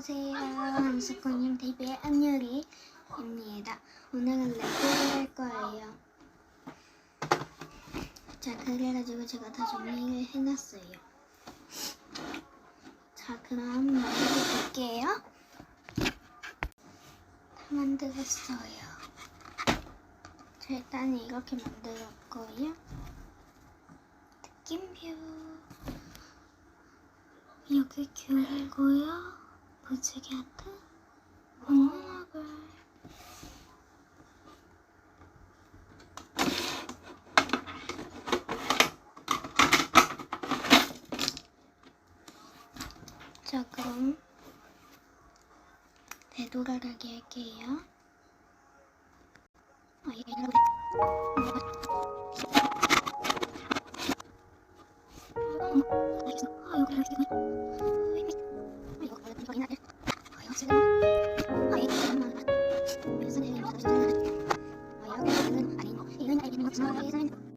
안녕하세요. 함수코님 TV의 안유리입니다. 오늘은 레고를 할 거예요. 자, 그래가지고 제가 다 정리를 해놨어요. 자, 그럼 만들어 볼게요. 다 만들었어요. 자, 일단 이렇게 만들었고요. 느낌표. 여기 귤이고요. 무지개 하트, 원문학을 자 그럼 되돌아가게 할게요. 아아 여기 여기 무슨 일